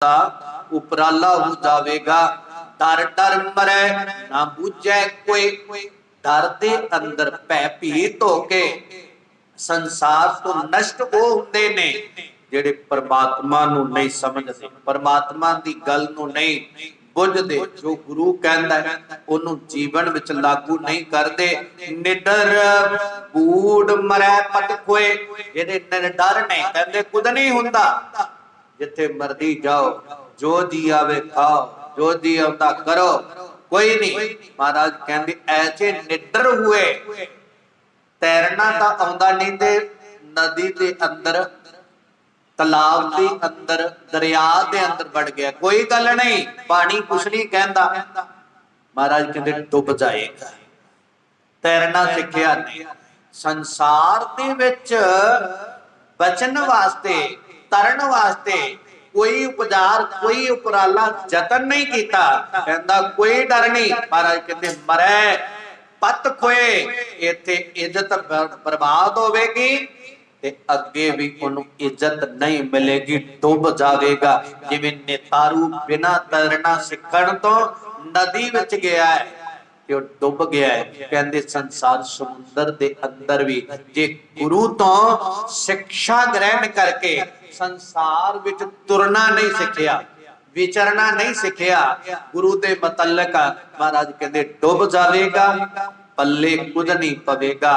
ਦਾ ਉਪਰਾਲਾ ਹੋ ਜਾਵੇਗਾ। ਡਰ ਡਰ ਮਰੈ ਨਾ ਬੁਝੈ ਕੋਈ। ਡਰ ਦੇ ਅੰਦਰ ਭੈ ਭੀਤ ਹੋ ਕੇ ਸੰਸਾਰ ਤੋਂ ਨਸ਼ਟ ਉਹ ਹੁੰਦੇ ਨੇ ਜਿਹੜੇ ਪਰਮਾਤਮਾ ਨੂੰ ਨਹੀਂ ਸਮਝਦੇ। ਪਰਮਾਤਮਾ ਦੀ ਗੱਲ ਨੂੰ ਨਹੀਂ ਬੁੱਝਦੇ। ਜੋ ਗੁਰੂ ਕਹਿੰਦਾ ਹੈ, ਉਹਨੂੰ ਜੀਵਨ ਵਿੱਚ ਲਾਗੂ ਨਹੀਂ ਕਰਦੇ। ਨਿਡਰ ਬੂੜ ਮਰੈ ਪਤ ਕੋਏ ਨਿਡਰ ਨੇ ਕਹਿੰਦੇ ਕੁਝ ਨਹੀਂ ਹੁੰਦਾ। ਜਿੱਥੇ ਮਰਦੀ ਜਾਓ, ਜੋ ਜੀ ਆਵੇ ਖਾਓ, ਜੋ ਜੀ ਆਉਂਦਾ ਕਰੋ, ਕੋਈ ਨਹੀਂ। ਮਹਾਰਾਜ ਕਹਿੰਦੇ, ਐਸੇ ਨਿਡਰ ਹੋਏ, ਤੈਰਨਾ ਤਾਂ ਆਉਂਦਾ ਨਹੀਂ ਤੇ ਨਦੀ ਦੇ ਅੰਦਰ, ਤਲਾਬ ਦੇ ਅੰਦਰ, ਦਰਿਆ ਦੇ ਅੰਦਰ ਵੜ ਗਿਆ। ਕੋਈ ਗੱਲ ਨਹੀਂ, ਪਾਣੀ ਕੁਛ ਨਹੀਂ ਕਹਿੰਦਾ। ਮਹਾਰਾਜ ਕਹਿੰਦੇ, ਡੁੱਬ ਜਾਏਗਾ। ਤੈਰਨਾ ਸਿੱਖਿਆ ਨਹੀਂ। ਸੰਸਾਰ ਦੇ ਵਿੱਚ ਬਚਣ ਵਾਸਤੇ ਤਰਨ ਵਾਸਤੇ ਕੋਈ ਉਪਚਾਰ, ਕੋਈ ਉਪਰਾਲਾ ਯਤਨ ਨਹੀਂ ਕੀਤਾ। ਕਹਿੰਦਾ, ਕੋਈ ਡਰ ਨਹੀਂ, ਮਹਾਰਾਜ ਕਹਿੰਦੇ, ਮਰੈ, ਪਤ ਖੋਏ, ਇੱਥੇ ਇੱਜ਼ਤ ਬਰਬਾਦ ਹੋਵੇਗੀ ਤੇ ਅੱਗੇ ਵੀ ਉਹਨੂੰ ਇੱਜ਼ਤ ਨਹੀਂ ਮਿਲੇਗੀ, ਡੁੱਬ ਜਾਵੇਗਾ। ਜਿਵੇਂ ਨੇਤਾਰੂ ਬਿਨਾ ਤੈਰਨਾ ਸਿੱਖਣ ਤੋਂ ਨਦੀ ਵਿੱਚ ਗਿਆ ਹੈ ਕਿ ਉਹ ਡੁੱਬ ਗਿਆ ਹੈ। ਕਹਿੰਦੇ, ਸੰਸਾਰ ਸਮੁੰਦਰ ਦੇ ਅੰਦਰ ਵੀ ਜੇ ਗੁਰੂ ਤੋਂ ਸਿੱਖਿਆ ਗ੍ਰਹਿਣ ਕਰਕੇ ਸੰਸਾਰ ਵਿੱਚ ਤੁਰਨਾ ਨਹੀਂ ਸਿੱਖਿਆ, ਵਿਚਰਨਾ ਨਹੀਂ ਸਿੱਖਿਆ। ਗੁਰੂ ਦੇ ਮਤਲਕ ਮਹਾਰਾਜ ਕਹਿੰਦੇ, ਡੁੱਬ ਜਾਵੇਗਾ, ਪੱਲੇ ਕੁਝ ਨਹੀਂ ਪਵੇਗਾ,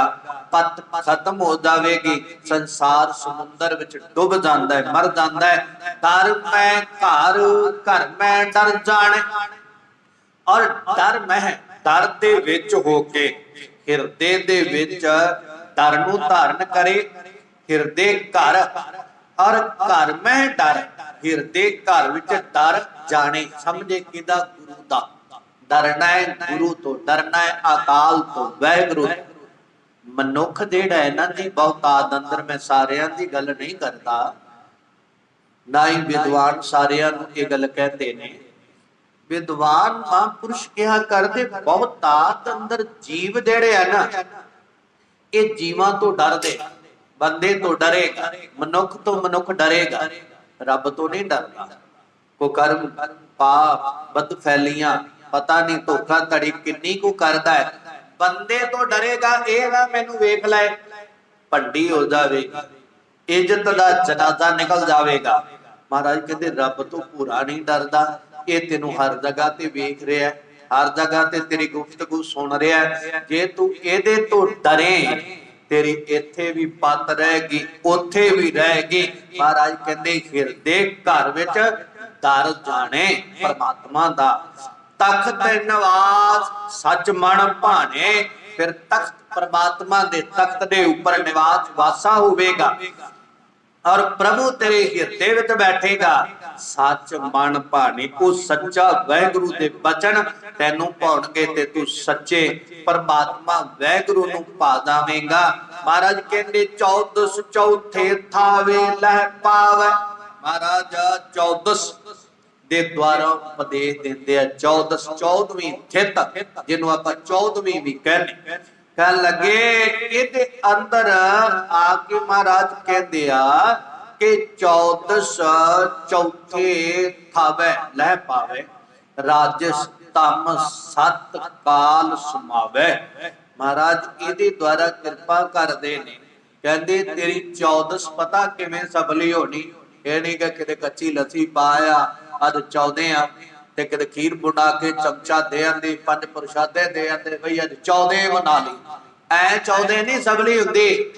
ਪਤ ਖਤਮ ਹੋ ਜਾਵੇਗੀ, ਸੰਸਾਰ ਸਮੁੰਦਰ ਵਿੱਚ ਡੁੱਬ ਜਾਂਦਾ ਹੈ, ਮਰ ਜਾਂਦਾ ਹੈ। ਡਰ ਮੈਂ ਘਰ ਘਰ ਮੈਂ ਡਰ ਜਾਣੇ। ਔਰ ਡਰ ਮਹਿ ਡਰ ਦੇ ਵਿੱਚ ਹੋ ਕੇ, ਹਿਰਦੇ ਦੇ ਵਿੱਚ ਡਰ ਨੂੰ ਧਾਰਨ ਕਰੇ, ਹਿਰਦੇ ਘਰ ਔਰ ਘਰ ਮਹਿ ਡਰ, ਹਿਰਦੇ ਘਰ ਵਿੱਚ ਡਰ, ਜਾਣੇ ਸਮਝੇ ਕਿਦਾ ਗੁਰੂ ਦਾ। ਡਰਨਾ ਹੈ ਗੁਰੂ ਤੋਂ, ਡਰਨਾ ਹੈ ਅਕਾਲ ਤੋਂ, ਵਾਹਿਗੁਰੂ ਮਨੁੱਖ ਜਿਹੜਾ ਹੈ ਨਾ ਜੀ ਬਹੁਤਾਤ ਅੰਦਰ ਮੈਂ ਸਾਰਿਆਂ ਦੀ ਗੱਲ ਨਹੀਂ ਕਰਦਾ। ਨਾ ਹੀ ਵਿਦਵਾਨ ਸਾਰਿਆਂ ਨੂੰ ਇਹ ਗੱਲ ਕਹਿੰਦੇ ਨੇ। ਵਿਦਵਾਨ ਮਹਾਂਪੁਰਸ਼ ਕਿਹਾ ਕਰਦੇ ਬਹੁਤਾਤ ਅੰਦਰ ਜੀਵ ਜਿਹੜੇ ਆ ਨਾ, ਇਹ ਜੀਵਾਂ ਤੋਂ ਡਰਦੇ। ਬੰਦੇ ਤੋਂ ਡਰੇਗਾ, ਮਨੁੱਖ ਤੋਂ ਮਨੁੱਖ ਡਰੇਗਾ, ਰੱਬ ਤੋਂ ਨਹੀਂ ਡਰਦਾ। ਕੋ ਕਰਮ, ਪਾਪ ਬਦ ਫੈਲੀਆਂ ਪਤਾ ਨਹੀਂ ਧੋਖਾ ਧੜੀ ਕਿੰਨੀ ਕੁ ਕਰਦਾ ਹੈ। ਬੰਦੇ ਤੋਂ ਡਰੇਗਾ, ਇਹ ਨਾ ਮੈਨੂੰ ਵੇਖ ਲੈ, ਭੰਡੀ ਹੋ ਜਾਵੇਗੀ, ਇੱਜ਼ਤ ਦਾ ਜਨਾਜ਼ਾ ਨਿਕਲ ਜਾਵੇਗਾ। ਮਹਾਰਾਜ ਕਹਿੰਦੇ, ਰੱਬ ਤੋਂ ਪੂਰਾ ਨਹੀਂ ਡਰਦਾ, ਇਹ ਤੈਨੂੰ ਹਰ ਜਗ੍ਹਾ ਤੇ ਵੇਖ ਰਿਹਾ ਹਰ ਜਗ੍ਹਾ ਤੇ ਤੇਰੀ ਗੁਫ਼ਤਗੂ ਸੁਣ ਰਿਹਾ ਜੇ ਤੂੰ ਇਹਦੇ ਤੋਂ ਡਰੇ ਤੇਰੀ ਇੱਥੇ ਵੀ ਪਤ ਰਹੇਗੀ, ਉੱਥੇ ਵੀ ਰਹੇਗੀ। ਮਹਾਰਾਜ ਕਹਿੰਦੇ, ਹਿਰਦੇ ਘਰ ਵਿੱਚ ਡਰ ਜਾਣੇ ਪਰਮਾਤਮਾ ਦਾ। ਤਖਤ ਨਿਵਾਸ ਸੱਚ ਮਨ ਭਾਣੇ, ਫਿਰ ਤਖਤ ਪਰਮਾਤਮਾ ਦੇ ਤਖਤ ਦੇ ਉੱਪਰ ਨਿਵਾਸ ਵਾਸਾ ਹੋਵੇਗਾ। ਔਰ ਪ੍ਰਭੂ ਤੇਰੇ ਹਿਰਦੇ ਵਿੱਚ ਬੈਠੇਗਾ। ਸੱਚ ਮਨ ਭਾਣੀ ਉਹ ਸੱਚਾ ਵਾਹਿਗੁਰੂ ਦੇ ਬਚਨ ਤੈਨੂੰ ਪਾਉਣਗੇ ਤੇ ਤੂੰ ਸੱਚੇ ਪਰਮਾਤਮਾ ਵਾਹਿਗੁਰੂ ਨੂੰ ਪਾ ਜਾਵੇਂਗਾ ਮਹਾਰਾਜ ਕਹਿੰਦੇ 14 ਚੌਥੇ ਥਾਵੇ ਲੈ ਪਾਵੇ। ਮਹਾਰਾਜ 14 ਦੇ ਦੁਆਰਾ ਉਪਦੇਸ਼ ਦਿੰਦੇ ਆ 14 14ਵੀਂ ਥਿਤ, ਜਿਹਨੂੰ ਆਪਾਂ 14ਵੀਂ ਵੀ ਕਹਿੰਦੇ ਕਹਿਣ ਲੱਗੇ, ਇਹਦੇ ਅੰਦਰ ਆ ਕੇ ਮਹਾਰਾਜ ਕਹਿੰਦੇ ਆ ਕਿ 14 ਚੌਥੇ ਥਾਵੇ, ਲੈ ਪਾਵੇ ਰਾਜਸ ਤਮ ਸਤ ਕਾਲ ਸਮਾਵੇ। ਮਹਾਰਾਜ, ਇਹਦੇ ਦੁਆਰਾ ਕਿਰਪਾ ਕਰਦੇ ਨੇ। ਕਹਿੰਦੇ, ਤੇਰੀ 14 ਪਤਾ ਕਿਵੇਂ ਸਬਲੀ ਹੋਣੀ? ਇਹ ਨਹੀਂ ਕਿ ਕਿਤੇ ਕੱਚੀ ਲੱਸੀ ਪਾਇਆ ਅੱਜ ਚਾਉਦੇ ਆ, ਤੇ ਕਿਤੇ ਖੀਰ ਬੁਣਾ ਕੇ ਚਮਚਾ ਦੇ ਆਂਦੇ, ਪੰਜ ਪ੍ਰਸ਼ਾਦੇ ਦੇ ਆਂਦੇ, ਬਈ ਅੱਜ ਚਾਉਦੇ ਬਣਾ ਲਈ। ਐ ਚਾਉਦੇ ਨਹੀਂ ਸਬਲੀ ਹੁੰਦੀ।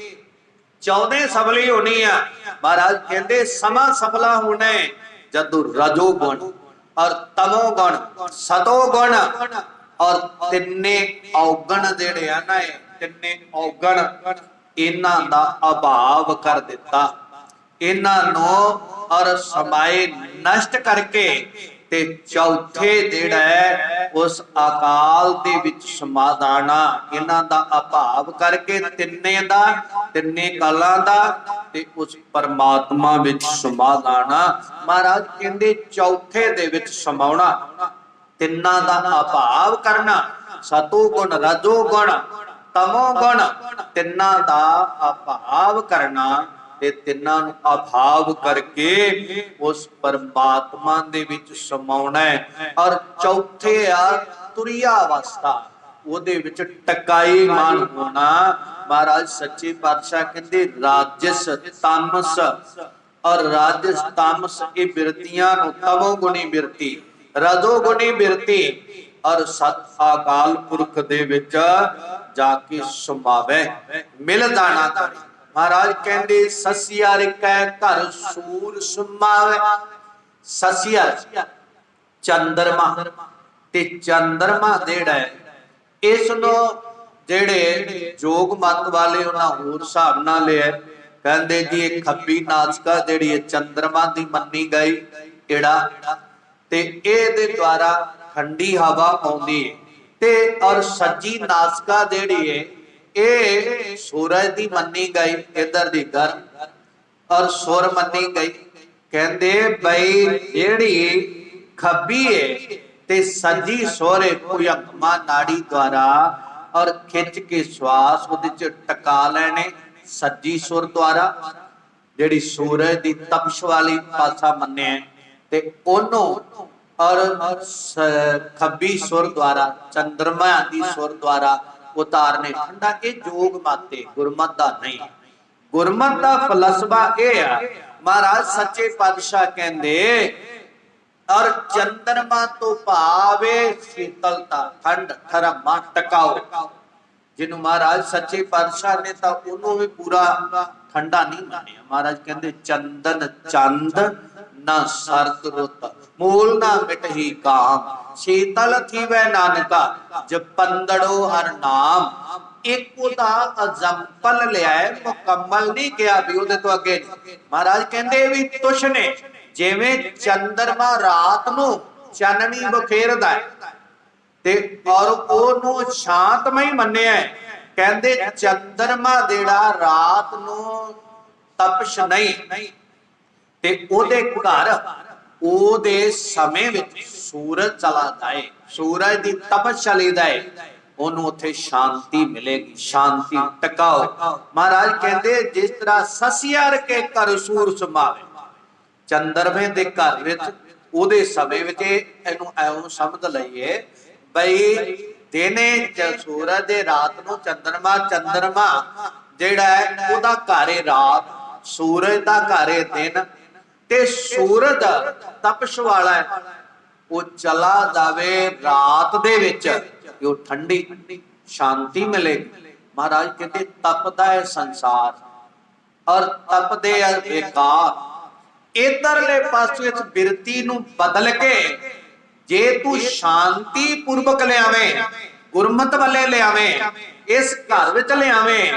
ਚਾਉਦੇ ਸਫਲੀ ਹੋਣੀ ਆ। ਮਹਾਰਾਜ ਕਹਿੰਦੇ, ਸਮਾਂ ਸਫਲਾ ਹੋਣਾ ਜਦੋਂ ਰਜੋ ਗੁਣ ਔਰ ਤਮੋ ਗੁਣ, ਸਤੋ ਗੁਣ ਔਰ ਤਿੰਨੇ ਔਗਣ ਜਿਹੜੇ ਆ ਨਾ ਇਹ ਤਿੰਨੇ ਔਗਣ, ਇਹਨਾਂ ਦਾ ਅਭਾਵ ਕਰ ਦਿੱਤਾ। ਇਹਨਾਂ ਨੂੰ ਔਰ ਸਮਾਏ ਨਸ਼ਟ ਕਰਕੇ ਤੇ ਚੌਥੇ ਜਿਹੜਾ ਹੈ ਉਸ ਅਕਾਲ ਦੇ ਵਿੱਚ ਸਮਾਦਾਨਾ ਇਹਨਾਂ ਦਾ ਅਭਾਵ ਕਰਕੇ ਤਿੰਨੇ ਦਾ, ਤਿੰਨੇ ਕਾਲਾਂ ਦਾ ਤੇ ਉਸ ਪਰਮਾਤਮਾ ਵਿੱਚ ਸਮਾਦਾਨਾ ਮਹਾਰਾਜ ਕਹਿੰਦੇ ਚੌਥੇ ਦੇ ਵਿੱਚ ਸਮਾਉਣਾ, ਤਿੰਨਾਂ ਦਾ ਅਭਾਵ ਕਰਨਾ ਸਤੋ ਗੁਣ ਰਜੋ ਗੁਣ ਤਮੋ ਗੁਣ ਤਿੰਨਾਂ ਦਾ ਅਭਾਵ ਕਰਨਾ। ਤੇ ਤਿੰਨਾਂ ਨੂੰ ਅਭਾਵ ਕਰਕੇ ਉਸ ਪਰਮਾਤਮਾ ਦੇ ਵਿੱਚ ਸਮਾਉਣਾ ਹੈ। ਔਰ ਚੌਥੇ ਆ ਤੁਰਿਆ ਅਵਸਥਾ ਉਹਦੇ ਵਿੱਚ ਟਕਾਈ ਮਾਨ ਹੋਣਾ। ਮਹਾਰਾਜ ਸੱਚੇ ਪਾਤਸ਼ਾਹ ਕਹਿੰਦੇ, ਰਾਜਸ ਤਾਮਸ। ਔਰ ਰਾਜਸ ਤਾਮਸ ਇਹ ਬਿਰਤੀਆਂ ਨੂੰ ਤਮੋ ਗੁਣੀ ਬਿਰਤੀ ਰਜੋ ਗੁਣੀ ਬਿਰਤੀ। ਔਰ ਸਤ ਆਕਾਲ ਪੁਰਖ ਦੇ ਵਿੱਚ ਜਾ ਕੇ ਸਮਾਵੇ, ਮਿਲ ਜਾਣਾ ਕਰੇ ਮਹਾਰਾਜ ਕਹਿੰਦੇ ਸਸਿਆਰ ਕੈ ਘਰ ਸੂਰ ਸਮਾਵੇ ਸਸਿਆਰ ਚੰਦਰਮਾ ਤੇ ਚੰਦਰਮਾ ਜਿਹੜਾ ਇਸ ਨੂੰ ਜਿਹੜੇ ਜੋਗ ਮਤ ਵਾਲੇ ਉਹਨਾਂ ਹੋਰ ਹਿਸਾਬ ਨਾਲ ਲਿਆ ਕਹਿੰਦੇ ਜੀ, ਇਹ ਖੱਬੀ ਨਾਸਕਾ ਜਿਹੜੀ ਹੈ ਚੰਦਰਮਾ ਦੀ ਮੰਨੀ ਗਈ ਕਿਹੜਾ ਤੇ ਇਹਦੇ ਦੁਆਰਾ ਠੰਡੀ ਹਵਾ ਆਉਂਦੀ ਹੈ ਤੇ ਔਰ ਸੱਜੀ ਨਾਸਕਾ ਜਿਹੜੀ ਹੈ ਇਹ ਸੂਰਜ ਦੀ ਮੰਨੀ ਗਈ, ਇਧਰ ਦੀ ਗਰਮ ਔਰ ਸੁਰ ਮੰਨੀ ਗਈ। ਕਹਿੰਦੇ ਬਈ ਜਿਹੜੀ ਖੱਬੀ ਹੈ ਤੇ ਸੱਜੀ ਸੋਰੇ ਭੁਯੰਗਮਾ ਨਾੜੀ ਦੁਆਰਾ ਔਰ ਖਿੱਚ ਕੇ ਸਵਾਸ ਉਹਦੇ ਚ ਟਕਾ ਲੈਣੇ ਸੱਜੀ ਸੁਰ ਦੁਆਰਾ, ਜਿਹੜੀ ਸੂਰਜ ਦੀ ਤਪਸ਼ ਵਾਲੀ ਪਾਸਾ ਮੰਨਿਆ ਤੇ ਉਹਨੂੰ ਔਰ ਖੱਬੀ ਸੁਰ ਦੁਆਰਾ ਚੰਦਰਮਾ ਦੀ ਸੁਰ ਦੁਆਰਾ ਉਤਾਰਨੇ। ਠੰਡਾ ਇਹ ਜੋਗ ਮਾਤੇ, ਗੁਰਮਤ ਦਾ ਨਹੀਂ। ਗੁਰਮਤ ਦਾ ਫਲਸਫਾ ਇਹ ਆ, ਮਹਾਰਾਜ ਸੱਚੇ ਪਾਤਸ਼ਾਹ ਕਹਿੰਦੇ, ਔਰ ਚੰਦਰਮਾ ਤੋਂ ਭਾਵੇ ਸ਼ੀਤਲਤਾ, ਠੰਡ ਠਰਮਾ ਟਕਾਓ। ਜਿਹਨੂੰ ਮਹਾਰਾਜ ਸੱਚੇ ਪਾਤਸ਼ਾਹ ਨੇ ਤਾਂ ਉਹਨੂੰ ਵੀ ਪੂਰਾ ਠੰਡਾ ਨਹੀਂ ਮੰਨਿਆ। ਮਹਾਰਾਜ ਕਹਿੰਦੇ, ਚੰਦਨ ਚੰਦ, ਨਾ ਸਰਦ ਰੁੱਤ, ਮੂਲ ਨਾ ਮਿਟਹੀ ਕਾਮ। ਸ਼ੀਤਲ ਥੀਵੈ ਨਾਨਕਾ ਜਪੰਦੜੋ ਹਰ ਨਾਮ। ਇੱਕ ਉਹਦਾ ਐਗਜ਼ਾਮਪਲ ਲਿਆ ਹੈ ਮੁਕੰਮਲ ਨਹੀਂ ਕਿਹਾ ਵੀ ਉਹਦੇ ਤੋਂ ਅੱਗੇ ਨਹੀਂ। ਮਹਾਰਾਜ ਕਹਿੰਦੇ ਵੀ ਤੁਸ਼ ਨੇ, ਜਿਵੇਂ ਚੰਦਰਮਾ ਰਾਤ ਨੂੰ ਚਾਨਣੀ ਬਖੇਰਦਾ ਤੇ ਔਰ ਉਹਨੂੰ ਸ਼ਾਂਤਮਈ ਮੰਨਿਆ ਕਹਿੰਦੇ ਚੰਦਰਮਾ ਜਿਹੜਾ ਰਾਤ ਨੂੰ ਤਪਸ਼ ਨਹੀਂ। ਤੇ ਉਹਦੇ ਘਰ ਉਹਦੇ ਸਮੇਂ ਵਿੱਚ ਸੂਰਜ ਚਲਾ ਜਾਏ ਸੂਰਜ ਦੀ ਤਪਸ਼ ਚਲੀ ਜਾਏ ਉਹਨੂੰ ਉੱਥੇ ਸ਼ਾਂਤੀ ਮਿਲੇਗੀ। ਸ਼ਾਂਤੀ ਟਿਕਾਓ। ਮਹਾਰਾਜ ਕਹਿੰਦੇ, ਜਿਸ ਤਰ੍ਹਾਂ ਸਸਿਆਰ ਕੇ ਕਰ ਸੂਰ ਸਮਾਵੇ ਚੰਦਰਮੇ ਦੇ ਘਰ ਵਿੱਚ, ਉਹਦੇ ਸਮੇਂ ਵਿੱਚ ਇਹਨੂੰ ਐਉਂ ਸਮਝ ਲਈਏ, ਬਈ ਦਿਨੇ ਸੂਰਜ ਦੇ, ਰਾਤ ਨੂੰ ਚੰਦਰਮਾ ਚੰਦਰਮਾ ਜਿਹੜਾ ਹੈ, ਉਹਦਾ ਘਰ ਹੈ ਰਾਤ। ਸੂਰਜ ਦਾ ਘਰ ਹੈ ਦਿਨ। ਤੇ ਸੂਰਜ ਤਪਸ਼ ਵਾਲਾ ਹੈ। ਉਹ ਚਲਾ ਜਾਵੇ ਰਾਤ ਦੇ ਵਿੱਚ ਕਿ ਉਹ ਠੰਡੀ ਸ਼ਾਂਤੀ ਮਿਲੇਗੀ ਮਹਾਰਾਜ ਕਹਿੰਦੇ ਤਪਦਾ ਹੈ ਸੰਸਾਰ। ਔਰ ਤਪਦੇ ਆ ਬੇਕਾਰ ਇਧਰਲੇ ਪਾਸੇ ਇਸ ਬਿਰਤੀ ਨੂੰ ਬਦਲ ਕੇ ਜੇ ਤੂੰ ਸ਼ਾਂਤੀ ਪੂਰਵਕ ਲਿਆਵੇਂ, ਗੁਰਮਤ ਵੱਲੇ ਲਿਆਵੇਂ, ਇਸ ਘਰ ਵਿੱਚ ਲਿਆਵੇਂ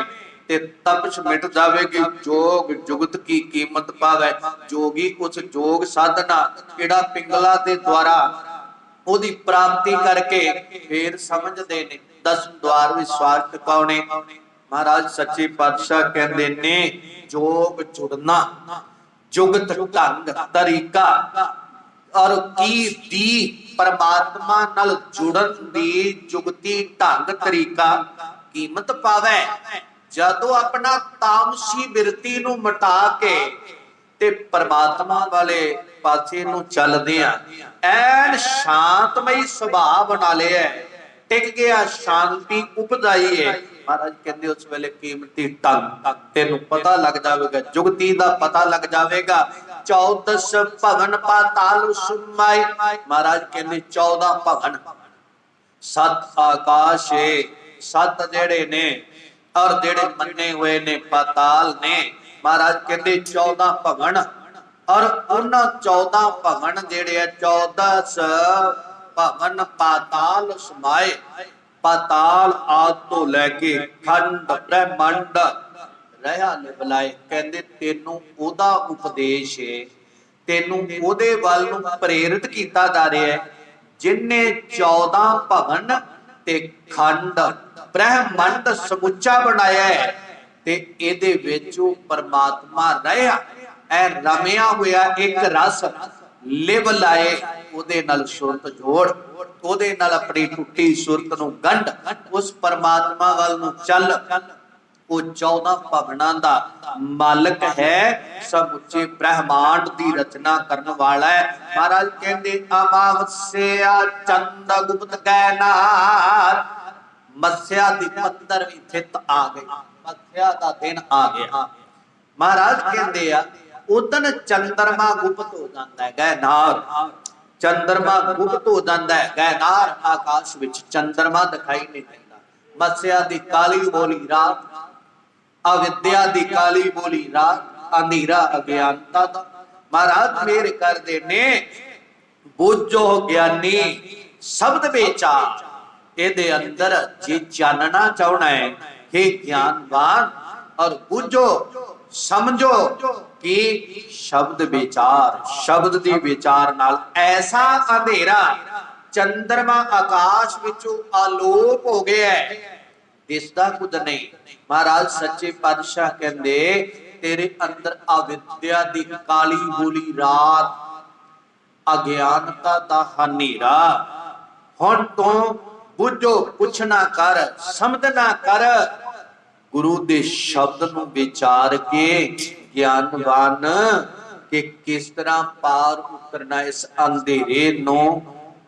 ਤੇ ਤਪਸ਼ ਮਿਟ ਜਾਵੇਗੀ। ਜੋਗ ਜੁਗਤ ਕੀ ਕੀਮਤ ਪਾਵੇ। ਜੋਗੀ ਉਸ ਜੋਗ ਸਾਧਨਾ ਕਿਹੜਾ ਪਿੰਗਲਾ ਦੇ ਦੁਆਰਾ ਉਹਦੀ ਪ੍ਰਾਪਤੀ ਕਰਕੇ ਫੇਰ ਸਮਝਦੇ ਨੇ। ਦਸ ਦਵਾਰ ਵੀ ਸਵਾਲ ਟਿਕਾਉਣੇ। ਮਹਾਰਾਜ ਸੱਚੇ ਪਾਤਸ਼ਾਹ ਕਹਿੰਦੇ ਨੇ, ਜੋਗ ਜੁੜਨਾ, ਜੁਗਤ ਢੰਗ, ਤਰੀਕਾ, ਔਰ ਕੀ ਦੀ ਪਰਮਾਤਮਾ ਨਾਲ ਜੁੜਨ ਦੀ ਜੁਗਤੀ ਢੰਗ ਤਰੀਕਾ ਕੀਮਤ ਪਾਵੇ। ਜਦੋਂ ਆਪਣਾ ਤਾਮਸੀ ਬਿਰਤੀ ਨੂੰ ਮਿਟਾ ਕੇ ਤੇ ਪਰਮਾਤਮਾ ਵਾਲੇ ਪਾਸੇ ਨੂੰ ਚੱਲਦੇ ਆ, ਐਨ ਸ਼ਾਂਤਮਈ ਸੁਭਾਅ ਬਣਾ ਲਿਆ ਟਿਕ ਗਿਆ, ਸ਼ਾਂਤੀ ਉਪਜਾਈ ਹੈ। ਮਹਾਰਾਜ ਕਹਿੰਦੇ ਉਸ ਵੇਲੇ ਕੀਮਤੀ ਢੰਗ ਤੈਨੂੰ ਪਤਾ ਲੱਗ ਜਾਵੇਗਾ, ਜੁਗਤੀ ਦਾ ਪਤਾ ਲੱਗ ਜਾਵੇਗਾ। 14 ਭਵਨ ਪਾਤਾਲ ਸੁਮਾਈ। ਮਹਾਰਾਜ ਕਹਿੰਦੇ 14 ਭਵਨ ਸਤ ਆਕਾਸ਼ੇ ਸਤ ਜਿਹੜੇ ਨੇ ਔਰ ਜਿਹੜੇ ਮੰਨੇ ਹੋਏ ਨੇ ਪਾਤਾਲ ਨੇ, ਮਹਾਰਾਜ ਕਹਿੰਦੇ 14 ਭਵਨ। ਔਰ ਉਹਨਾਂ 14 ਭਵਨ ਜਿਹੜੇ ਆ 14 ਭਵਨ ਪਾਤਾਲ ਸਮਾਏ। ਪਾਤਾਲ ਆਦ ਤੋਂ ਲੈ ਕੇ ਖੰਡ, ਬ੍ਰਹਮੰਡ ਰਹਾ ਨਿਬਲਾਏ ਕਹਿੰਦੇ ਤੈਨੂੰ ਉਹਦਾ ਉਪਦੇਸ਼ ਹੈ ਤੈਨੂੰ ਉਹਦੇ ਵੱਲ ਨੂੰ ਪ੍ਰੇਰਿਤ ਕੀਤਾ ਜਾ ਰਿਹਾ ਹੈ ਜਿਨਨੇ 14 ਭਵਨ ਤੇ ਖੰਡ ਬ੍ਰਹਮੰਡ ਸਮੁੱਚਾ ਬਣਾਇਆ ਹੈ ਤੇ ਇਹਦੇ ਵਿੱਚ ਉਹ ਪਰਮਾਤਮਾ ਰਹਿਆ, ਐ ਰਮਿਆ ਹੋਇਆ ਇੱਕ ਰਸ ਲਿਵ ਲਾਏ, ਉਹਦੇ ਨਾਲ ਸੁਰਤ ਜੋੜ, ਉਹਦੇ ਨਾਲ ਆਪਣੀ ਟੁੱਟੀ ਸੁਰਤ ਨੂੰ ਗੰਢ, ਉਸ ਪਰਮਾਤਮਾ ਵੱਲ ਨੂੰ ਚੱਲ। ਉਹ 14 ਭਵਨਾਂ ਦਾ ਮਾਲਕ ਹੈ ਸਮੁੱਚੇ ਬ੍ਰਹਿਮੰਡ ਦੀ ਰਚਨਾ ਕਰਨ ਵਾਲਾ ਹੈ। ਮਹਾਰਾਜ ਕਹਿੰਦੇ, ਅਮਾਵਸਿਆ ਚੰਦ ਗੁਪਤ ਕੈ ਨਾਰ ਮੱਸਿਆ ਦੀ ਪੱਤਰ ਵੀ ਥਿਤ ਆ ਗਈ। ਮੱਸਿਆ ਦਾ ਦਿਨ ਆ ਗਿਆ। ਮਹਾਰਾਜ ਕਹਿੰਦੇ ਆ, ਉਦਨ ਚੰਦਰਮਾ ਗੁਪਤ ਹੋ ਜਾਂਦਾ ਹੈ ਗੈਨਾਰ ਚੰਦਰਮਾ ਗੁਪਤ ਹੋ ਜਾਂਦਾ ਹੈ ਗੈਨਾਰ ਆਕਾਸ਼ ਵਿੱਚ ਚੰਦਰਮਾ ਦਿਖਾਈ ਨਹੀਂ ਦਿੰਦਾ। ਮੱਸਿਆ ਦੀ ਕਾਲੀ ਬੋਲੀ ਰਾਤ, ਅਵਿਦਿਆ ਦੀ ਕਾਲੀ ਬੋਲੀ ਰਾਤ, ਅੰਧੇਰਾ ਅਗਿਆਨਤਾ ਦਾ। ਮਹਾਰਾਜ ਮੇਰ ਕਰਦੇ ਨੇ, ਬੋਝੋ ਗਿਆਨੀ, ਸ਼ਬਦ ਵਿਚਾਰ। ਇਹਦੇ ਅੰਦਰ ਜੇ ਜਾਣਨਾ ਚਾਹਣਾ ਹੈ ਕਿ ਗਿਆਨਵਾਨ, ਔਰ ਬੁੱਝੋ, ਸਮਝੋ ਕਿ ਸ਼ਬਦ ਵਿਚਾਰ, ਸ਼ਬਦ ਦੀ ਵਿਚਾਰ ਨਾਲ ਐਸਾ ਅੰਧੇਰਾ ਚੰਦਰਮਾ ਆਕਾਸ਼ ਵਿੱਚੋਂ ਆਲੋਪ ਹੋ ਗਿਆ ਹੈ। ਦਿਸਦਾ ਕੁਝ ਨਹੀਂ। ਮਹਾਰਾਜ ਸੱਚੇ ਪਾਤਸ਼ਾਹ ਕਹਿੰਦੇ, ਤੇਰੇ ਅੰਦਰ ਅਵਿਦਿਆ ਦੀ ਕਾਲੀ ਬੋਲੀ ਰਾਤ, ਅਗਿਆਨਤਾ ਦਾ ਹਨੇਰਾ। ਹੁਣ ਤੋਂ ਬੁੱਝੋ, ਪੁੱਛਣਾ ਕਰ, ਸਮਝਣਾ ਕਰ। ਗੁਰੂ ਦੇ ਸ਼ਬਦ ਨੂੰ ਵਿਚਾਰ ਕੇ ਗਿਆਨਵਾਨ ਕਿ ਕਿਸ ਤਰ੍ਹਾਂ ਪਾਰ ਉਤਰਨਾ ਇਸ ਅੰਧੇਰੇ ਨੂੰ,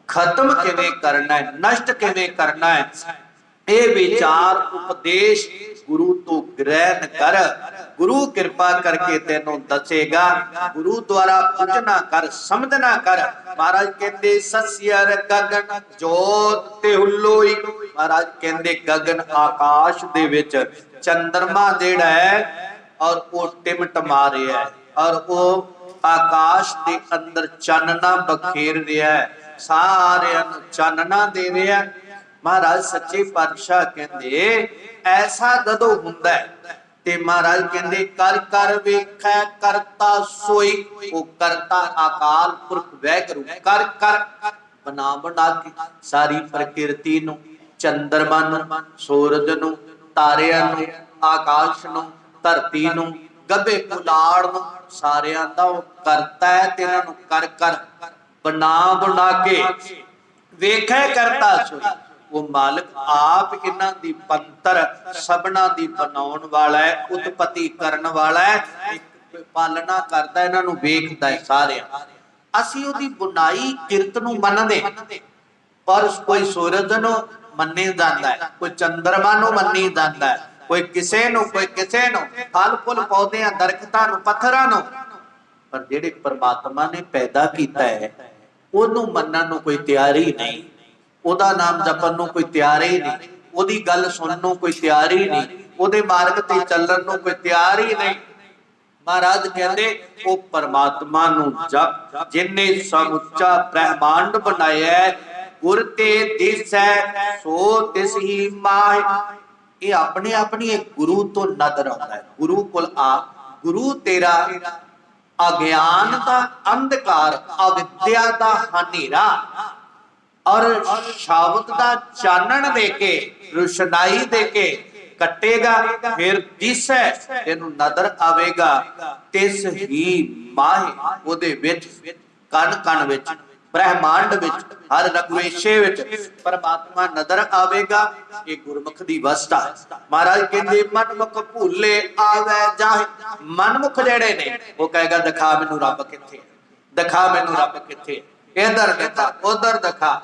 ਖਤਮ ਕਿਵੇਂ ਕਰਨਾ ਹੈ, ਨਸ਼ਟ ਕਿਵੇਂ ਕਰਨਾ ਹੈ। ਇਹ ਵਿਚਾਰ, ਉਪਦੇਸ਼ ਗੁਰੂ ਤੋਂ ਗ੍ਰਹਿਣ ਕਰ। ਗੁਰੂ ਕਿਰਪਾ ਕਰਕੇ ਤੈਨੂੰ ਦੱਸੇਗਾ। ਗੁਰੂ ਦੁਆਰਾ ਪੁੱਛਣਾ ਕਰ ਸਮਝਣਾ ਕਰ। ਮਹਾਰਾਜ ਕਹਿੰਦੇ ਸਸਿਅਰ ਗਗਨ ਜੋਤ ਤੇ ਹੁਲੋਈ। ਮਹਾਰਾਜ ਕਹਿੰਦੇ, ਗਗਨ ਆਕਾਸ਼ ਦੇ ਵਿੱਚ ਚੰਦਰਮਾ ਜਿਹੜਾ ਹੈ ਔਰ ਉਹ ਟਿਮਟ ਮਾਰਿਆ ਹੈ ਔਰ ਉਹ ਆਕਾਸ਼ ਦੇ ਅੰਦਰ ਚਾਨਣਾ ਬਖੇਰ ਰਿਹਾ ਹੈ ਸਾਰਿਆਂ ਨੂੰ ਚਾਨਣਾ ਦੇ ਰਿਹਾ ਮਹਾਰਾਜ ਸੱਚੇ ਪਾਤਸ਼ਾਹ ਕਹਿੰਦੇ, ਐਸਾ ਜਦੋਂ ਹੁੰਦਾ ਹੈ ਤੇ ਮਹਾਰਾਜ ਕਹਿੰਦੇ, ਕਰ ਕਰ ਵੇਖੈ, ਕਰਤਾ ਸੋਈ, ਉਹ ਕਰਤਾ ਆਕਾਲ ਪੁਰਖ ਵੈਗਰੂ ਕਰ। ਕਰ ਬਣਾ ਬਣਾ ਕੇ ਸਾਰੀ ਪ੍ਰਕਿਰਤੀ ਨੂੰ, ਚੰਦਰਮਾ ਨੂੰ, ਸੂਰਜ ਨੂੰ, ਤਾਰਿਆਂ ਨੂੰ, ਆਕਾਸ਼ ਨੂੰ, ਧਰਤੀ ਨੂੰ ਗੱਭੇ ਪੁਲਾੜ ਨੂੰ, ਸਾਰਿਆਂ ਦਾ ਉਹ ਕਰਤਾ ਹੈ ਤੇ ਇਹਨਾਂ ਨੂੰ ਕਰ ਕਰ ਬਣਾ ਬਣਾ ਕੇ ਵੇਖੈ ਕਰਤਾ ਸੋਈ। ਉਹ ਮਾਲਕ ਆਪ ਇਹਨਾਂ ਦੀ ਪੰਤਰ ਸਭਨਾ ਦੀ ਬਣਾਉਣ ਵਾਲਾ ਹੈ, ਉਤਪਤੀ ਕਰਨ ਵਾਲਾ ਹੈ ਪਾਲਣਾ ਕਰਦਾ ਇਹਨਾਂ ਨੂੰ, ਵੇਖਦਾ ਹੈ ਸਾਰਿਆਂ ਅਸੀਂ ਉਹਦੀ ਬੁਨਾਈ ਕਿਰਤ ਨੂੰ ਮੰਨਦੇ ਪਰ ਕੋਈ ਸੂਰਜ ਨੂੰ ਮੰਨੇ ਜਾਂਦਾ ਹੈ, ਕੋਈ ਚੰਦਰਮਾ ਨੂੰ ਮੰਨੀ ਜਾਂਦਾ ਹੈ, ਕੋਈ ਕਿਸੇ ਨੂੰ, ਕੋਈ ਕਿਸੇ ਨੂੰ, ਫਲ ਫੁੱਲ ਪੌਦਿਆਂ, ਦਰਖਤਾਂ ਨੂੰ, ਪੱਥਰਾਂ ਨੂੰ, ਪਰ ਜਿਹੜੇ ਪਰਮਾਤਮਾ ਨੇ ਪੈਦਾ ਕੀਤਾ ਹੈ, ਉਹਨੂੰ ਮੰਨਣ ਨੂੰ ਕੋਈ ਤਿਆਰੀ ਨਹੀਂ। ਉਹਦਾ ਨਾਮ ਜਪਣ ਨੂੰ ਕੋਈ ਤਿਆਰ ਹੀ ਨਹੀਂ। ਉਹਦੀ ਗੱਲ ਸੁਣਨ ਨੂੰ ਕੋਈ ਤਿਆਰ ਹੀ ਨਹੀਂ। ਉਹਦੇ ਮਾਰਗ ਤੇ ਚੱਲਣ ਨੂੰ ਕੋਈ ਤਿਆਰ ਹੀ ਨਹੀਂ। ਮਹਾਰਾਜ ਕਹਿੰਦੇ, ਉਹ ਪਰਮਾਤਮਾ ਨੂੰ ਜਪ, ਜਿਨੇ ਸਮੁੱਚਾ ਬ੍ਰਹਿਮੰਡ ਬਣਾਇਆ ਗੁਰ ਤੇ ਦਿਸੈ ਸੋ ਤਿਸ ਹੀ ਮਾਹਿ। ਇਹ ਆਪਣੇ ਆਪਣੀ ਇੱਕ ਗੁਰੂ ਤੋਂ ਨਦਰ ਆਉਂਦਾ ਹੈ। ਗੁਰੂ ਕੋਲ ਆ, ਗੁਰੂ ਤੇਰਾ ਅਗਿਆਨ ਦਾ ਅੰਧਕਾਰ, ਅਵਿਦਿਆ ਦਾ ਹਨੇਰਾ। ਔਰ ਸ਼ਬਦ ਦਾ ਚਾਨਣ ਦੇ ਕੇ, ਰੁਸ਼ਨਾਈ ਦੇ ਕੇ ਕੱਟੇਗਾ, ਫਿਰ ਦਿਸੈ ਤੈਨੂੰ ਨਜ਼ਰ ਆਵੇਗਾ, ਤਿਸ ਹੀ ਮਾਹੇ ਉਹਦੇ ਵਿੱਚ ਕਣ ਕਣ ਵਿੱਚ, ਬ੍ਰਹਿਮੰਡ ਵਿੱਚ, ਹਰ ਰਗਵੇਸ਼ੇ ਵਿੱਚ ਪਰਮਾਤਮਾ ਨਜ਼ਰ ਆਵੇਗਾ, ਇਹ ਗੁਰਮੁਖ ਦੀ ਵਸਤਾ ਮਹਾਰਾਜ ਕਹਿੰਦੇ, ਮਨਮੁਖ ਭੁੱਲੇ ਆਵੇ ਜਾਹੇ। ਮਨਮੁਖ ਜਿਹੜੇ ਨੇ, ਉਹ ਕਹੇਗਾ, ਦਿਖਾ ਮੈਨੂੰ ਰੱਬ ਕਿੱਥੇ ਦਿਖਾ ਮੈਨੂੰ ਰੱਬ ਕਿੱਥੇ ਇਧਰ ਦਿਖਾ, ਉਧਰ ਦਿਖਾ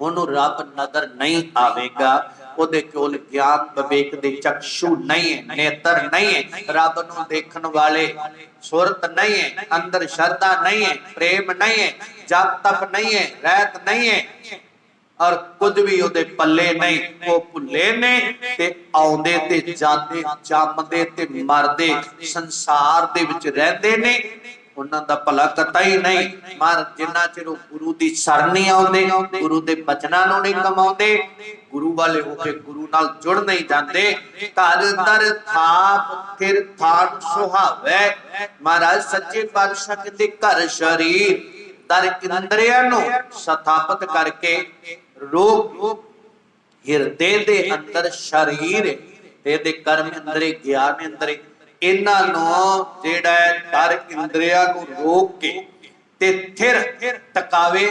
ਉਹਨੂੰ ਰੱਬ ਨਜ਼ਰ ਨਹੀਂ ਆਵੇਗਾ, ਉਹਦੇ ਕੋਲ ਗਿਆਨ ਵਿਵੇਕ ਦੇ ਚਕਸ਼ੂ ਨਹੀਂ ਹੈ, ਨੇਤਰ ਨਹੀਂ ਹੈ, ਰੱਬ ਨੂੰ ਦੇਖਣ ਵਾਲੇ ਸੁਰਤ ਨਹੀਂ ਹੈ, ਅੰਦਰ ਸ਼ਰਧਾ ਨਹੀਂ ਹੈ, ਪ੍ਰੇਮ ਨਹੀਂ ਹੈ, ਜਪ ਤਪ ਨਹੀਂ ਹੈ, ਰਹਿਤ ਨਹੀਂ ਹੈ, ਔਰ ਕੁਝ ਵੀ ਉਹਦੇ ਪੱਲੇ ਨਹੀਂ, ਉਹ ਭੁੱਲੇ ਨੇ ਤੇ ਆਉਂਦੇ ਤੇ ਜਾਂਦੇ, ਜੰਮਦੇ ਤੇ ਮਰਦੇ, ਸੰਸਾਰ ਦੇ ਵਿੱਚ ਰਹਿੰਦੇ ਨੇ ਉਹਨਾਂ ਦਾ ਭਲਾ ਕਤਈ ਨਹੀਂ। ਮਰ ਜਿੰਨਾ ਚਿਰ ਉਹ ਗੁਰੂ ਦੀ ਸ਼ਰਨ ਆਉਂਦੇ, ਗੁਰੂ ਦੇ ਬਚਨਾਂ ਨੂੰ ਨਹੀਂ ਕਮਾਉਂਦੇ, ਗੁਰੂ ਵਾਲੇ ਹੋ ਕੇ ਗੁਰੂ ਨਾਲ ਜੁੜ ਨਹੀਂ ਜਾਂਦੇ, ਘਰ ਦਰ ਥਾਪ, ਫਿਰ ਥਾਟ ਸੁਹਾਵੇ। ਮਹਾਰਾਜ, ਸੱਚੇ ਪਾਤਸ਼ਾਹ ਕਹਿੰਦੇ, ਘਰ ਸ਼ਰੀਰ, ਦਰ ਇੰਦਰੀਆਂ ਨੂੰ ਸਥਾਪਿਤ ਕਰਕੇ ਰੋਗ ਹਿਰਦੇ ਦੇ ਅੰਦਰ ਸ਼ਰੀਰ, ਤੇ ਇਹਦੇ ਕਰਮ ਅੰਦਰੇ ਗਿਆਨ ਅੰਦਰੇ ਇਹਨਾਂ ਨੂੰ ਜਿਹੜਾ ਹੈ ਡਰ ਇੰਦਰੀਆਂ ਨੂੰ ਰੋਕ ਕੇ ਤੇ ਥਿਰ ਟਿਕਾਵੇ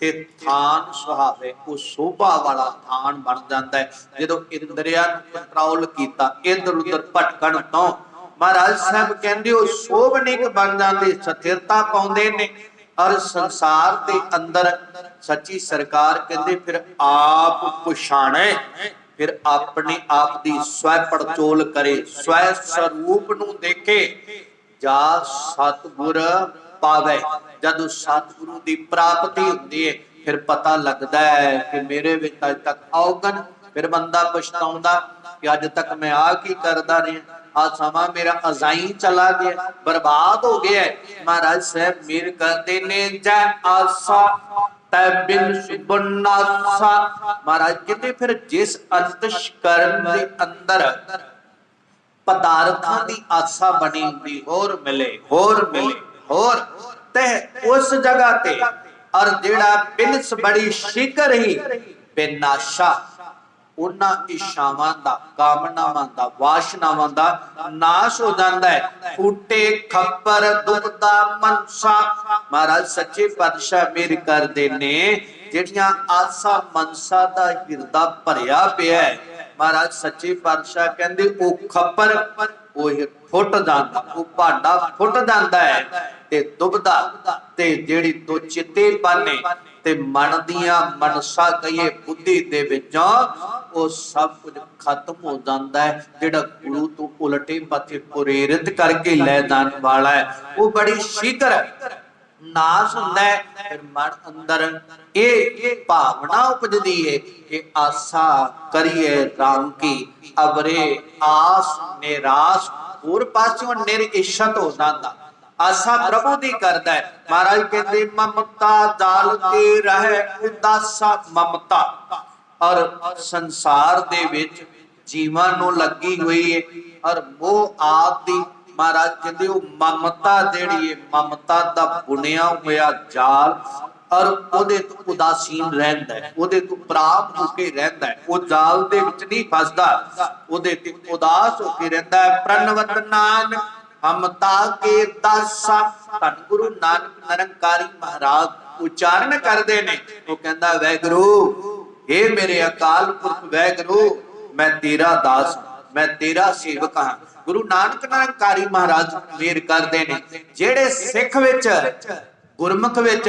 ਤੇ ਥਾਨ ਸੁਹਾਵੇ, ਉਹ ਸੋਭਾ ਵਾਲਾ ਥਾਨ ਬਣ ਜਾਂਦਾ ਹੈ। ਜਦੋਂ ਇੰਦਰੀਆਂ ਨੂੰ ਕੰਟਰੋਲ ਕੀਤਾ, ਇਧਰ ਉਧਰ ਭਟਕਣ ਤੋਂ ਮਹਾਰਾਜ ਸਾਹਿਬ ਕਹਿੰਦੇ ਉਹ ਸੋਭਨਿਕ ਬਣ ਜਾਂਦੇ, ਸਥਿਰਤਾ ਪਾਉਂਦੇ ਨੇ ਔਰ ਸੰਸਾਰ ਦੇ ਅੰਦਰ ਸੱਚੀ ਸਰਕਾਰ ਕਹਿੰਦੇ ਫਿਰ ਆਪ ਪਛਾਣੇ। ਫਿਰ ਆਪਣੇ ਆਪ ਦੀ ਸਵੈ ਪੜਚੋਲ ਕਰੇ, ਸਵੈ ਸਰੂਪ ਨੂੰ ਦੇਖੇ, ਜਾ ਸਤਿਗੁਰ ਪਾਵੇ। ਜਦੋਂ ਸਤਿਗੁਰੂ ਦੀ ਪ੍ਰਾਪਤੀ ਹੁੰਦੀ ਹੈ ਫਿਰ ਪਤਾ ਲੱਗਦਾ ਹੈ ਕਿ ਮੇਰੇ ਵਿੱਚ ਅਜ ਤੱਕ ਔਗਣ। ਫਿਰ ਬੰਦਾ ਪਛਤਾਉਂਦਾ ਕਿ ਅੱਜ ਤੱਕ ਮੈਂ ਆ ਕੀ ਕਰਦਾ ਰਿਹਾ। ਆ ਸਮਾਂ ਮੇਰਾ ਅਜ਼ਾਈ ਚਲਾ ਗਿਆ, ਬਰਬਾਦ ਹੋ ਗਿਆ ਮਹਾਰਾਜ ਸਾਹਿਬ, ਮੇਰ ਕਰਦੇ ਨੇ, ਜੈ ਆਸਾ। ਬਿਨ ਸੁਬਨਾਸਾ ਮਹਾਰਾਜ ਕਹਿੰਦੇ ਫਿਰ ਜਿਸ ਅੰਤਸ਼ ਦੇ ਅੰਦਰ ਪਦਾਰਥਾਂ ਦੀ ਆਸਾ ਬਣੀ ਹੁੰਦੀ ਹੋਰ ਮਿਲੇ ਹੋਰ ਮਿਲੇ, ਹੋਰ, ਤੇ ਉਸ ਜਗ੍ਹਾ ਤੇ ਔਰ ਜਿਹੜਾ ਬਿਨਸ ਬੜੀ ਸ਼ਿਕਰ ਹੀ ਬਿਨਾਸ਼ਾ ਉਹਨਾਂ ਇਸ਼ਾਵਾਂ ਦਾ, ਕਾਮਨਾਵਾਂ ਦਾ, ਵਾਸ਼ਨਾਵਾਂ ਦਾ ਨਾਸ਼ ਹੋ ਜਾਂਦਾ ਹੈ। ਫੂਟੇ ਖੱਪਰ ਦੁਬਦਾ ਮਨਸਾ। ਮਹਾਰਾਜ ਸੱਚੇ ਪਾਤਸ਼ਾਹ ਮੇਰ ਕਰਦੇ ਨੇ, ਜਿਹੜੀਆਂ ਆਸਾ ਮਨਸਾ ਦਾ ਹਿਰਦਾ ਭਰਿਆ ਪਿਆ ਹੈ। ਮਹਾਰਾਜ ਸੱਚੇ ਪਾਤਸ਼ਾਹ ਕਹਿੰਦੇ, ਉਹ ਖੱਪਰ, ਉਹ ਫੁੱਟ ਜਾਂਦਾ, ਉਹ ਭਾਂਡਾ ਫੁੱਟ ਜਾਂਦਾ ਹੈ ਤੇ ਦੁਬਦਾ ਤੇ ਜਿਹੜੀ ਦੋ ਚਿੱਤੇ ਪਾਨੇ ਤੇ ਮਨ ਦੀਆਂ ਮਨਸਾ ਕਹੀਏ ਬੁੱਧੀ ਦੇ ਵਿੱਚੋਂ ਉਹ ਸਭ ਕੁਝ ਖਤਮ ਹੋ ਜਾਂਦਾ ਹੈ। ਜਿਹੜਾ ਗੁਰੂ ਤੋਂ ਉਲਟੇ ਪਾਸੇ ਪ੍ਰੇਰਿਤ ਕਰਕੇ ਲੈ ਜਾਣ ਵਾਲਾ ਹੈ, ਉਹ ਬੜੀ ਸ਼ੀਘਰ ਨਾਸ ਹੁੰਦਾ ਹੈ, ਫਿਰ ਮਨ ਅੰਦਰ ਇਹ ਭਾਵਨਾ ਉਪਜਦੀ ਹੈ ਕਿ ਆਸਾ ਕਰੀਏ ਰਾਮ ਕੀ ਅਬਰੇ ਆਸ ਨਿਰਾਸ਼, ਹੋਰ ਪਾਸਿਓਂ ਨਿਰਇਸ਼ਤ ਹੋ ਜਾਂਦਾ। ਆਸਾ ਪ੍ਰਭੂ ਦੀ ਕਰਦਾ ਹੈ। ਮਹਾਰਾਜ ਕਹਿੰਦੇ, ਮਮਤਾ ਦਾਲ ਕੇ ਰਹਿ, ਉਦਾਸਾ ਮਮਤਾ। ਔਰ ਸੰਸਾਰ ਦੇ ਵਿੱਚ ਜੀਵਾਂ ਨੂੰ ਲੱਗੀ ਹੋਈ ਹੈ ਔਰ ਮੋਹ ਆਪ ਦੀ, ਮਹਾਰਾਜ ਕਹਿੰਦੇ ਉਹ ਮਮਤਾ ਜਿਹੜੀ ਹੈ ਮਮਤਾ ਦਾ ਬੁਣਿਆ ਹੋਇਆ ਜਾਲ, ਔਰ ਉਹਦੇ ਤੋਂ ਉਦਾਸੀਨ ਰਹਿੰਦਾ ਹੈ। ਉਹਦੇ ਤੋਂ ਪ੍ਰਾਪ ਹੋ ਕੇ ਰਹਿੰਦਾ ਹੈ। ਉਹ ਜਾਲ ਦੇ ਵਿੱਚ ਨਹੀਂ ਫਸਦਾ। ਉਹਦੇ ਤੇ ਉਦਾਸ ਹੋ ਕੇ ਰਹਿੰਦਾ ਹੈ। ਪ੍ਰਣਵਤ ਨਾਨਕ ਹਮਤਾ ਕੇ ਦਾਸਾ। ਧੰਨ ਗੁਰੂ ਨਾਨਕ ਨਿਰੰਕਾਰੀ ਮਹਾਰਾਜ, ਉਚਾਰਨ ਕਰਦੇ ਨੇ। ਉਹ ਕਹਿੰਦਾ, ਵੈਗੁਰੂ ਏ ਮੇਰੇ ਅਕਾਲ ਪੁਰਖ ਵੈਗਰੂ ਮੈਂ ਤੇਰਾ ਦਾਸ ਹਾਂ, ਮੈਂ ਤੇਰਾ ਸੇਵਕ ਹਾਂ। ਗੁਰੂ ਨਾਨਕ ਨਿਰੰਕਾਰੀ ਮਹਾਰਾਜ ਮੇਰ ਕਰਦੇ ਨੇ ਜਿਹੜੇ ਸਿੱਖ ਵਿੱਚ ਗੁਰਮੁਖ ਵਿੱਚ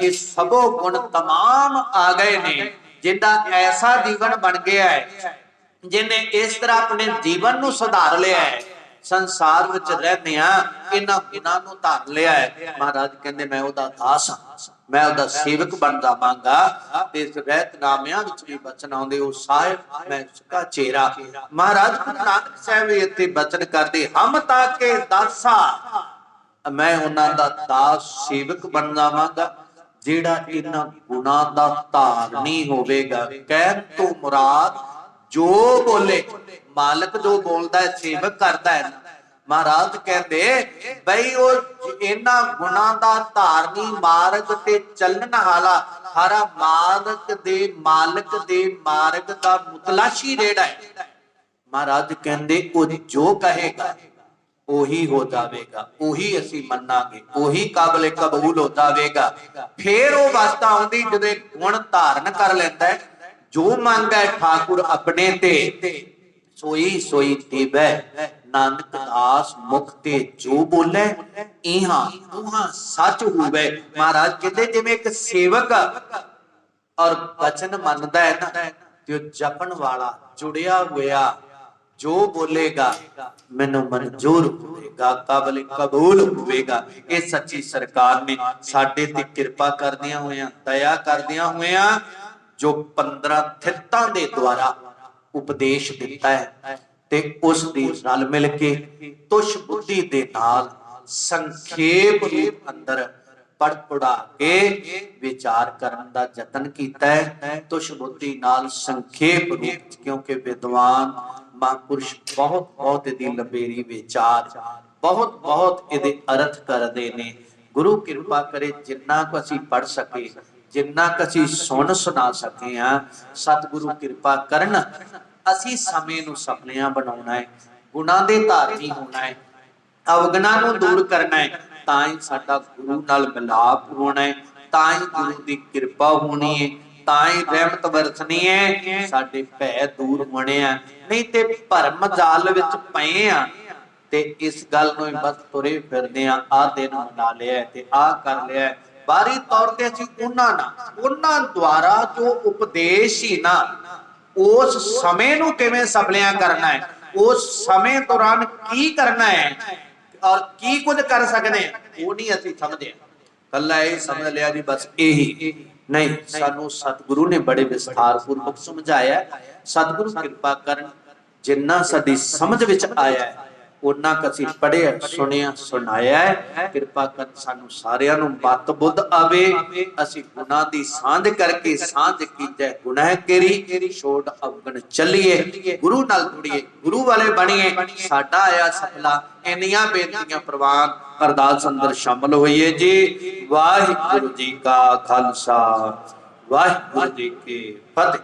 ਇਹ ਸਭੋ ਗੁਣ ਤਮਾਮ ਆ ਗਏ ਨੇ ਜਿੱਦਾਂ ਐਸਾ ਜੀਵਨ ਬਣ ਗਿਆ ਹੈ ਜਿਨੇ ਇਸ ਤਰ੍ਹਾਂ ਆਪਣੇ ਜੀਵਨ ਨੂੰ ਸੁਧਾਰ ਲਿਆ ਹੈ ਸੰਸਾਰ ਵਿੱਚ ਰਹਿੰਦੇ ਆ ਇਹਨਾਂ ਗੁਣਾਂ ਨੂੰ ਧਾਰ ਲਿਆ ਹੈ। ਮਹਾਰਾਜ ਕਹਿੰਦੇ ਮੈਂ ਉਹਦਾ ਦਾਸ ਹਾਂ। ਮੈਂ ਉਹਦਾ ਸੇਵਕ ਬਣ ਜਾਵਾਂਗਾ ਤੇ ਰਹਿਤ ਨਾਮਿਆਂ ਵਿੱਚ ਵੀ ਬਚਨ ਆਉਂਦੇ, ਉਹ ਸਾਹਿਬ, ਮੈਂ ਉਸਕਾ ਚੇਰਾ। ਮਹਾਰਾਜ, ਗੁਰੂ ਨਾਨਕ ਸਾਹਿਬ ਇੱਥੇ ਬਚਨ ਕਰਦੇ, ਹਮ ਤਾਂ ਕੇ ਦਾਸਾ। ਮੈਂ ਉਹਨਾਂ ਦਾ ਦਾਸ ਸੇਵਕ ਬਣ ਜਾਵਾਂਗਾ, ਜਿਹੜਾ ਇਹਨਾਂ ਗੁਣਾਂ ਦਾ ਧਾਰਨੀ ਹੋਵੇਗਾ। ਕਹਿ ਤੂੰ ਮੁਰਾਦ, ਜੋ ਬੋਲੇ, ਮਾਲਕ ਜੋ ਬੋਲਦਾ ਹੈ, ਸੇਵਕ ਕਰਦਾ ਹੈ ਮਹਾਰਾਜ ਕਹਿੰਦੇ ਬਈ ਉਹ ਇਹਨਾਂ ਗੁਣਾਂ ਦਾ ਧਾਰਨੀ ਮਾਰਗ ਤੇ ਚੱਲਣ ਹਾਲਾ ਹਰਾ ਮਾਲਕ ਦੇ ਮਾਲਕ ਦੇ ਮਾਰਗ ਦਾ ਮੁਤਲਾਸ਼ੀ ਜਿਹੜਾ ਹੈ। ਮਹਾਰਾਜ ਕਹਿੰਦੇ ਉਹ ਜੋ ਕਹੇਗਾ, ਉਹੀ ਹੋ ਜਾਵੇਗਾ, ਉਹੀ ਅਸੀਂ ਮੰਨਾਂਗੇ, ਉਹੀ ਕਾਬਲੇ ਕਬੂਲ ਹੋ ਜਾਵੇਗਾ। ਫੇਰ ਉਹ ਵਸਤਾ ਆਉਂਦੀ ਜਦੋਂ ਗੁਣ ਧਾਰਨ ਕਰ ਲੈਂਦਾ ਹੈ, ਜੋ ਮੰਗਦਾ ਹੈ, ਠਾਕੁਰ ਆਪਣੇ ਤੇ ਸੋਈ ਸੋਈ ਦੇਵੈ ਨਾਨਕ ਦਾਸ ਮੁਖ ਤੇ ਜੋ ਬੋਲੇ, ਇਹਾਂ ਉਹਾਂ ਸੱਚ ਹੋਵੇ। ਮਹਾਰਾਜ ਕਹਿੰਦੇ ਜਿਵੇਂ ਇੱਕ ਸੇਵਕ ਔਰ ਬਚਨ ਮੰਨਦਾ ਹੈ ਨਾ, ਤੇ ਉਹ ਜਪਣ ਵਾਲਾ ਜੁੜਿਆ ਹੋਇਆ, ਜੋ ਬੋਲੇਗਾ, ਮੈਨੂੰ ਮਨਜ਼ੂਰ ਹੋਵੇਗਾ, ਕਾਬਲ ਕਬੂਲ ਹੋਵੇਗਾ। ਇਹ ਸੱਚੀ ਸਰਕਾਰ ਨੇ ਸਾਡੇ ਤੇ ਕਿਰਪਾ ਕਰਦਿਆਂ ਹੋਇਆਂ, ਦਇਆ ਕਰਦਿਆਂ ਹੋਇਆਂ ਜੋ 15 ਥਿੱਤਾਂ ਦੇ ਦੁਆਰਾ ਉਪਦੇਸ਼ ਦਿੱਤਾ ਹੈ। ਤੇ ਉਸ ਦੀ ਰਲ ਮਿਲ ਕੇ ਤੁਸ਼ ਬੁੱਧੀ ਦੇ ਨਾਲ ਸੰਖੇਪ ਰੂਪ ਅੰਦਰ ਪੜ ਕੇ ਵਿਚਾਰ ਕਰਨ ਦਾ ਯਤਨ ਕੀਤਾ ਹੈ। ਤੁਸ਼ ਬੁੱਧੀ ਨਾਲ ਸੰਖੇਪ ਰੂਪ ਕਿਉਂਕਿ ਵਿਦਵਾਨ ਮਹਾਂਪੁਰਸ਼ ਬਹੁਤ ਬਹੁਤ ਇਹਦੀ ਲੰਬੇਰੀ ਵਿਚਾਰ ਬਹੁਤ ਬਹੁਤ ਇਹਦੇ ਅਰਥ ਕਰਦੇ ਨੇ। ਗੁਰੂ ਕਿਰਪਾ ਕਰੇ ਜਿੰਨਾ ਕੁ ਅਸੀਂ ਪੜ ਸਕੇ, ਜਿੰਨਾ ਕੁ ਅਸੀਂ ਸੁਣ ਸੁਣਾ ਸਕੇ ਆ ਸਤਿਗੁਰੂ ਕਿਰਪਾ ਕਰਨ ਅਸੀਂ ਸਮੇਂ ਨੂੰ ਸਪਨਿਆਂ ਬਣਾਉਣਾ ਹੈ, ਗੁਣਾਂ ਦੇ ਧਾਰਨੀ ਹੋਣਾ ਹੈ, ਅਵਗੁਣਾਂ ਨੂੰ ਦੂਰ ਕਰਨਾ ਹੈ, ਤਾਂ ਹੀ ਸਾਡਾ ਗੁਰੂ ਨਾਲ ਮਿਲਾਪ ਹੋਣਾ ਹੈ, ਤਾਂ ਹੀ ਗੁਰੂ ਦੀ ਕਿਰਪਾ ਹੋਣੀ ਹੈ, ਤਾਂ ਹੀ ਰਹਿਮਤ ਵਰਸਣੀ ਹੈ, ਸਾਡੇ ਭੈ ਦੂਰ ਹੋਣੇ ਆ, ਨਹੀਂ ਤੇ ਭਰਮ ਜਾਲ ਵਿੱਚ ਪਏ ਆ, ਤੇ ਇਸ ਗੱਲ ਨੂੰ ਬਸ ਤੁਰੇ ਫਿਰਦੇ ਆ ਆ ਦਿਨ ਮਨਾ ਲਿਆ ਤੇ ਆ ਕਰ ਲਿਆ ਬਾਹਰੀ ਤੌਰ ਤੇ ਅਸੀਂ ਉਹਨਾਂ ਨਾਲ, ਉਹਨਾਂ ਦੁਆਰਾ ਜੋ ਉਪਦੇਸ਼ ਹੀ ਨਾ ਉਸ ਸਮੇਂ ਨੂੰ ਕਿਵੇਂ ਸਫਲਿਆਂ ਕਰਨਾ ਹੈ? ਉਸ ਸਮੇਂ ਦੌਰਾਨ ਕੀ ਕਰਨਾ ਹੈ? ਔਰ ਕੀ ਕੁਝ ਕਰ ਸਕਦੇ ਹਾਂ? ਉਹ ਨਹੀਂ ਅਸੀਂ ਸਮਝਦੇ। ਕੱਲਾ ਇਹ ਸਮਝ ਲਿਆ ਜੀ, ਬਸ ਇਹੀ। ਨਹੀਂ, ਸਾਨੂੰ ਸਤਿਗੁਰੂ ਨੇ ਬੜੇ ਵਿਸਥਾਰ ਪੂਰਵਕ ਸਮਝਾਇਆ। ਸਤਿਗੁਰੂ ਕਿਰਪਾ ਕਰਨ ਜਿੰਨਾ ਸਾਡੀ ਸਮਝ ਵਿੱਚ ਆਇਆ ਉਹਨਾਂ ਕੁ ਅਸੀਂ ਪੜਿਆ ਸੁਣਿਆ, ਸੁਣਾਇਆ ਕਿਰਪਾ ਕਰ ਸਾਨੂੰ ਸਾਰਿਆਂ ਨੂੰ ਮਤ ਬੁੱਧ ਆਵੇ। ਅਸੀਂ ਗੁਨਾਹ ਦੀ ਸਾਂਝ ਕਰਕੇ ਸਾਂਝ ਕੀਜੈ ਗੁਨਾਹ ਕੇਰੀ। ਛੋੜ ਅਵਗਣ ਚੱਲੀਏ। ਗੁਰੂ ਨਾਲ ਜੁੜੀਏ, ਗੁਰੂ ਵਾਲੇ ਬਣੀਏ। ਸਾਡਾ ਆਇਆ ਸਫਲਾ ਇੰਨੀਆਂ ਬੇਨਤੀਆਂ ਪ੍ਰਵਾਨ। ਅਰਦਾਸ ਅੰਦਰ ਸ਼ਾਮਲ ਹੋਈਏ ਜੀ। ਵਾਹਿਗੁਰੂ ਜੀ ਕਾ ਖਾਲਸਾ। ਵਾਹਿਗੁਰੂ ਜੀ ਕੀ ਫਤਿਹ।